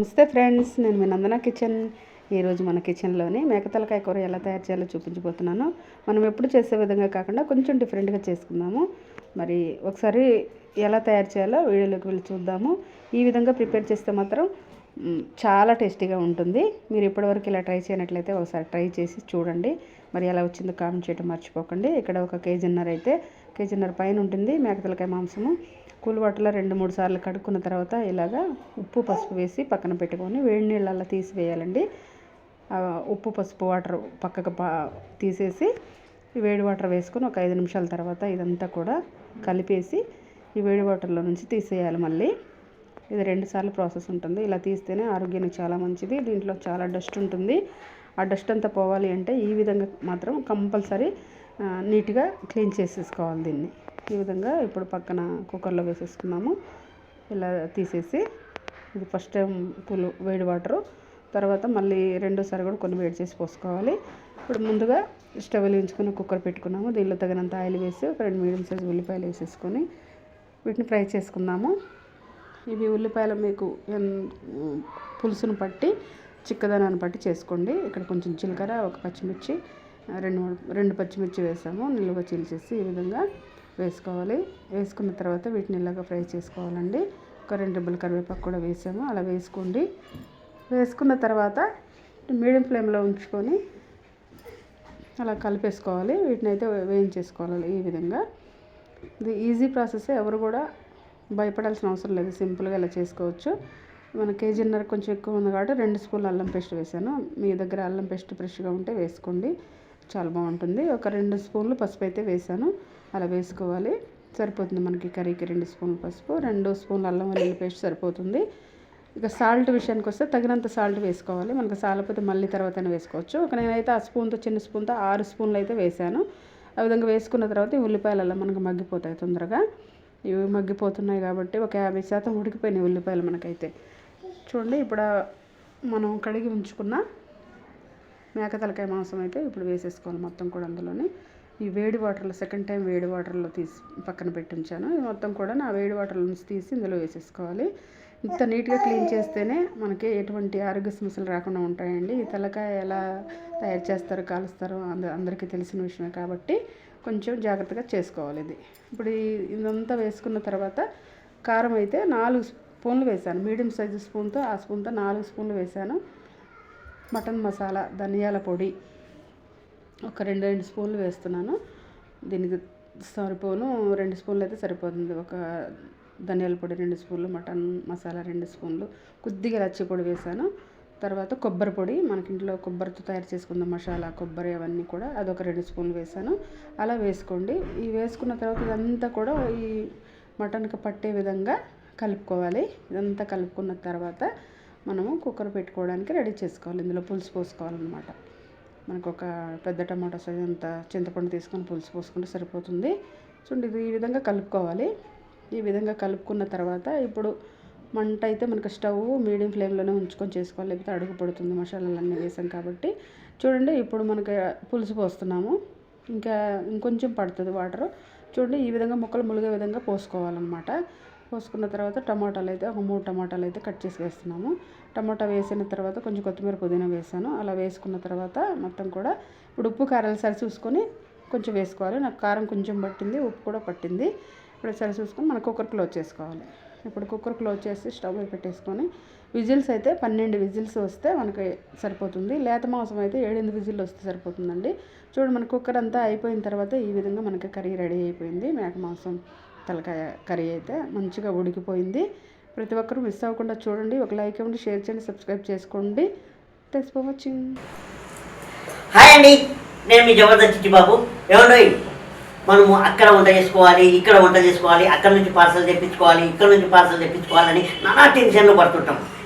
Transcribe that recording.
నమస్తే ఫ్రెండ్స్ నేను మీ నందన కిచెన్. ఈరోజు మన కిచెన్లోని మేకతలకాయ కూర ఎలా తయారు చేయాలో చూపించబోతున్నాను. మనం ఎప్పుడు చేసే విధంగా కాకుండా కొంచెం డిఫరెంట్గా చేసుకుందాము. మరి ఒకసారి ఎలా తయారు చేయాలో వీడియోలోకి వెళ్ళి చూద్దాము. ఈ విధంగా ప్రిపేర్ చేస్తే మాత్రం చాలా టేస్టీగా ఉంటుంది. మీరు ఇప్పటివరకు ఇలా ట్రై చేయనట్లయితే ఒకసారి ట్రై చేసి చూడండి. మరి ఎలా వచ్చిందో కామెంట్ చేయడం మర్చిపోకండి. ఇక్కడ ఒక కేజీన్నర అయితే కేజీన్నర పైన ఉంటుంది మేకతలకాయ మాంసము. కూల్ వాటర్లో రెండు మూడు సార్లు కడుక్కున్న తర్వాత ఇలాగా ఉప్పు పసుపు వేసి పక్కన పెట్టుకొని వేడి నీళ్ళల్లో తీసివేయాలండి. ఉప్పు పసుపు వాటర్ పక్కకు పా తీసేసి ఈ వేడి వాటర్ వేసుకొని ఒక ఐదు నిమిషాల తర్వాత ఇదంతా కూడా కలిపేసి ఈ వేడి వాటర్లో నుంచి తీసేయాలి మళ్ళీ. ఇది రెండు సార్లు ప్రాసెస్ ఉంటుంది. ఇలా తీస్తేనే ఆరోగ్యానికి చాలా మంచిది. దీంట్లో చాలా డస్ట్ ఉంటుంది. ఆ డస్ట్ అంతా పోవాలి అంటే ఈ విధంగా మాత్రం కంపల్సరీ నీట్గా క్లీన్ చేసేసుకోవాలి దీన్ని. ఈ విధంగా ఇప్పుడు పక్కన కుక్కర్లో వేసేసుకున్నాము. ఇలా తీసేసి ఇది ఫస్ట్ టైం పులు వేడి వాటరు. తర్వాత మళ్ళీ రెండోసారి కూడా కొన్ని వేడి చేసి పోసుకోవాలి. ఇప్పుడు ముందుగా స్టవ్ వెలిగించుకొని కుక్కర్ పెట్టుకున్నాము. దీనిలో తగినంత ఆయిల్ వేసి ఒక రెండు మీడియం సైజ్ ఉల్లిపాయలు వేసేసుకొని వీటిని ఫ్రై చేసుకుందాము. ఇవి ఉల్లిపాయలు మీకు పులుసును పట్టి చిక్కదనాన్ని బట్టి చేసుకోండి. ఇక్కడ కొంచెం జీలకర్ర ఒక పచ్చిమిర్చి రెండు మూడు- రెండు పచ్చిమిర్చి వేసాము. నిల్వ చీల్చేసి ఈ విధంగా వేసుకోవాలి. వేసుకున్న తర్వాత వీటిని ఇలాగ ఫ్రై చేసుకోవాలండి. ఒక రెండు రెబ్బల కరివేపాకు కూడా వేసాము. అలా వేసుకోండి. వేసుకున్న తర్వాత మీడియం ఫ్లేమ్లో ఉంచుకొని అలా కలిపేసుకోవాలి. వీటిని అయితే వేయించేసుకోవాలి ఈ విధంగా. ఇది ఈజీ ప్రాసెస్ ఎవరు కూడా భయపడాల్సిన అవసరం లేదు. సింపుల్గా ఇలా చేసుకోవచ్చు. మన కేజీన్నర కొంచెం ఎక్కువ ఉంది కాబట్టి రెండు స్పూన్లు అల్లం పేస్ట్ వేసాను. మీ దగ్గర అల్లం పేస్ట్ ఫ్రెష్గా ఉంటే వేసుకోండి. చాలా బాగుంటుంది. ఒక రెండు స్పూన్లు పసుపు అయితే వేసాను. అలా వేసుకోవాలి. సరిపోతుంది మనకి కర్రీకి రెండు స్పూన్లు పసుపు రెండు స్పూన్లు అల్లం వెల్లుల్లి పేస్ట్ సరిపోతుంది. ఇక సాల్ట్ విషయానికి వస్తే తగినంత సాల్ట్ వేసుకోవాలి. మనకు సాలపోతే మళ్ళీ తర్వాత వేసుకోవచ్చు. ఒక నేనైతే ఆ స్పూన్తో చిన్న స్పూన్తో ఆరు స్పూన్లు అయితే వేసాను. ఆ విధంగా వేసుకున్న తర్వాత ఉల్లిపాయలు అలా మనకు మగ్గిపోతాయి తొందరగా. ఇవి మగ్గిపోతున్నాయి కాబట్టి ఒక యాభై శాతం ఉడికిపోయినాయి ఉల్లిపాయలు మనకైతే. చూడండి ఇప్పుడు మనం కడిగి ఉంచుకున్న మేక తలకాయ మాంసం అయితే ఇప్పుడు వేసేసుకోవాలి మొత్తం కూడా అందులోని. ఈ వేడి వాటర్లో సెకండ్ టైం వేడి వాటర్లో తీసి పక్కన పెట్టి ఉంచాను ఇది మొత్తం కూడా నా వేడి వాటర్లో నుంచి తీసి ఇందులో వేసేసుకోవాలి. ఇంత నీట్గా క్లీన్ చేస్తేనే మనకి ఎటువంటి ఆరోగ్య సమస్యలు రాకుండా ఉంటాయండి. ఈ తలకాయ ఎలా తయారు చేస్తారు కాలుస్తారు అంద అందరికీ తెలిసిన విషయమే కాబట్టి కొంచెం జాగ్రత్తగా చేసుకోవాలి ఇది. ఇప్పుడు ఇదంతా వేసుకున్న తర్వాత కారం అయితే నాలుగు స్పూన్లు వేసాను. మీడియం సైజు స్పూన్తో ఆ స్పూన్తో నాలుగు స్పూన్లు వేసాను. మటన్ మసాలా ధనియాల పొడి ఒక రెండు రెండు స్పూన్లు వేస్తున్నాను. దీనికి సరిపోను. రెండు స్పూన్లు అయితే సరిపోతుంది. ఒక ధనియాల పొడి రెండు స్పూన్లు మటన్ మసాలా రెండు స్పూన్లు కొద్దిగా లచ్చి పొడి వేసాను. తర్వాత కొబ్బరి పొడి మనకి ఇంట్లో కొబ్బరితో తయారు చేసుకున్న మసాలా కొబ్బరి అవన్నీ కూడా అదొక రెండు స్పూన్లు వేసాను. అలా వేసుకోండి. ఈ వేసుకున్న తర్వాత ఇదంతా కూడా ఈ మటన్కి పట్టే విధంగా కలుపుకోవాలి. ఇదంతా కలుపుకున్న తర్వాత మనము కుక్కర్ పెట్టుకోవడానికి రెడీ చేసుకోవాలి. ఇందులో పులుసు పోసుకోవాలన్నమాట. మనకు ఒక పెద్ద టమాటా సైజ్ అంత చింతపండు తీసుకొని పులుసు పోసుకుంటే సరిపోతుంది. చూడండి ఇది ఈ విధంగా కలుపుకోవాలి. ఈ విధంగా కలుపుకున్న తర్వాత ఇప్పుడు మంట అయితే మనకు స్టవ్ మీడియం ఫ్లేమ్లోనే ఉంచుకొని చేసుకోవాలి. లేకపోతే అడుగు పడుతుంది మసాలాలన్నీ వేసాం కాబట్టి. చూడండి ఇప్పుడు మనకి పులుసు పోస్తున్నాము. ఇంకా ఇంకొంచెం పడుతుంది వాటర్. చూడండి ఈ విధంగా ముక్కలు ములిగే విధంగా పోసుకోవాలన్నమాట. పోసుకున్న తర్వాత టమాటాలు అయితే ఒక మూడు టమాటాలు అయితే కట్ చేసి వేస్తున్నాము. టమాటా వేసిన తర్వాత కొంచెం కొత్తిమీర పుదీనా వేసాను. అలా వేసుకున్న తర్వాత మొత్తం కూడా ఇప్పుడు ఉప్పు కారాలు సరి చూసుకొని కొంచెం వేసుకోవాలి. నాకు కారం కొంచెం పట్టింది ఉప్పు కూడా పట్టింది. ఇప్పుడు సరి చూసుకొని మన కుక్కర్ క్లోజ్ చేసుకోవాలి. ఇప్పుడు కుక్కర్ క్లోజ్ చేసి స్టవ్ పెట్టేసుకొని విజిల్స్ అయితే పన్నెండు విజిల్స్ వస్తే మనకి సరిపోతుంది. లేత మాంసం అయితే ఏడెనిమిది విజిల్ వస్తే సరిపోతుందండి. చూడండి మన కుక్కర్ అంతా అయిపోయిన తర్వాత ఈ విధంగా మనకి కర్రీ రెడీ అయిపోయింది. మేక మాంసం తలకాయ కర్రీ అయితే మంచిగా ఉడికిపోయింది. ప్రతి ఒక్కరూ మిస్ అవ్వకుండా చూడండి. ఒక లైక్ ఇవ్వండి షేర్ చేయండి సబ్స్క్రైబ్ చేసుకోండి. Thanks for watching. హాయ్ అండి. నేను మీ జబర్దస్త్ చిట్టిబాబు ఏమండి? మనము అక్కడ వంట చేసుకోవాలి ఇక్కడ వంట చేసుకోవాలి అక్కడ నుంచి పార్సల్ తెప్పించుకోవాలి ఇక్కడ నుంచి పార్సల్ తెప్పించుకోవాలని నానా టెన్షన్లు పడుతుంటాం.